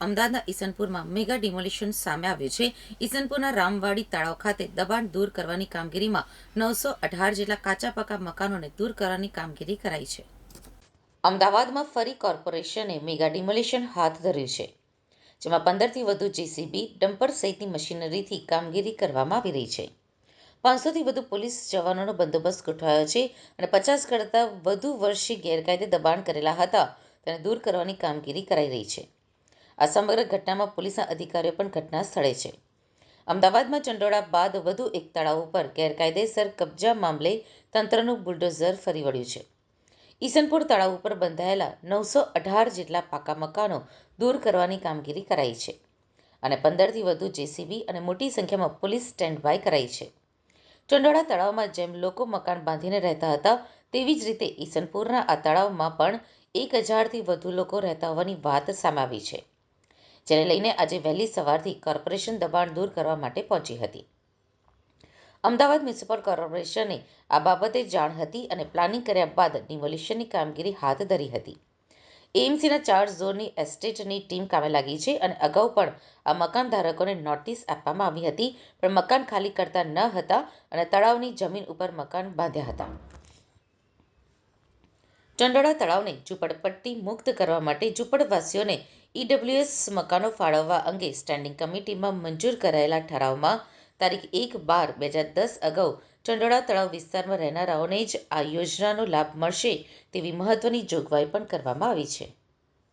અમદાવાદના ઈસનપુરમાં mega demolition સામે આવ્યું છે. ઈસનપુરના રામવાડી તળાવ ખાતે દબાણ દૂર કરવાની કામગીરીમાં નવસો અઢાર જેટલા કાચા પાકા મકાનોને દૂર કરવાની કામગીરી કરાઈ છે. અમદાવાદમાં ફરી કોર્પોરેશને મેગા ડિમોલિશન હાથ ધર્યું છે, જેમાં પંદરથી વધુ જેસીબી, ડમ્પર સહિતની મશીનરીથી કામગીરી કરવામાં આવી રહી છે. પાંચસોથી વધુ પોલીસ જવાનોનો બંદોબસ્ત ગોઠવાયો છે અને પચાસ કરતાં વધુ વર્ષે ગેરકાયદે દબાણ કરેલા હતા. તેને દૂર કરવાની કામગીરી કરાઈ રહી છે. આ સમગ્ર ઘટનામાં પોલીસના અધિકારીઓ પણ ઘટના સ્થળે છે. અમદાવાદમાં ચંડોળા બાદ વધુ એક તળાવ ઉપર ગેરકાયદેસર કબજા મામલે તંત્રનું બુલડોઝર ફરી વળ્યું છે. ઈસનપુર તળાવ ઉપર બંધાયેલા નવસો અઢાર જેટલા પાકા મકાનો દૂર કરવાની કામગીરી કરાઈ છે અને પંદરથી વધુ જેસીબી અને મોટી સંખ્યામાં પોલીસ સ્ટેન્ડ બાય કરાઈ છે. ચંડોળા તળાવમાં જેમ લોકો મકાન બાંધીને રહેતા હતા, તેવી જ રીતે ઈસનપુરના આ તળાવમાં પણ એક હજારથી વધુ લોકો રહેતા હોવાની વાત સામે આવી છે. જેને લઈને આજે વહેલી સવારથી કોર્પોરેશન દબાણ દૂર કરવા માટે પહોંચી હતી. અમદાવાદ મ્યુનિસિપલ કોર્પોરેશને આ બાબતે જાણ હતી અને પ્લાનિંગ કર્યા બાદ ડિમોલિશનની કામગીરી હાથ ધરી હતી. એએમસીના ચાર ઝોનની એસ્ટેટની ટીમ કામે લાગી છે અને અગાઉ પણ આ મકાન ધારકોને નોટિસ આપવામાં આવી હતી, પણ મકાન ખાલી કરતા ન હતા અને તળાવની જમીન ઉપર મકાન બાંધ્યા હતા. ચંડોળા તળાવને ઝૂંપડપટ્ટી મુક્ત કરવા માટે ઝૂંપડવાસીઓને ઈડબ્લ્યુએસ મકાનો ફાળવવા અંગે સ્ટેન્ડિંગ કમિટીમાં મંજૂર કરાયેલા ઠરાવમાં તારીખ એક બાર બે હજાર દસ અગાઉ ચંડોળા તળાવ વિસ્તારમાં રહેનારાઓને જ આ યોજનાનો લાભ મળશે તેવી મહત્વની જોગવાઈ પણ કરવામાં આવી છે.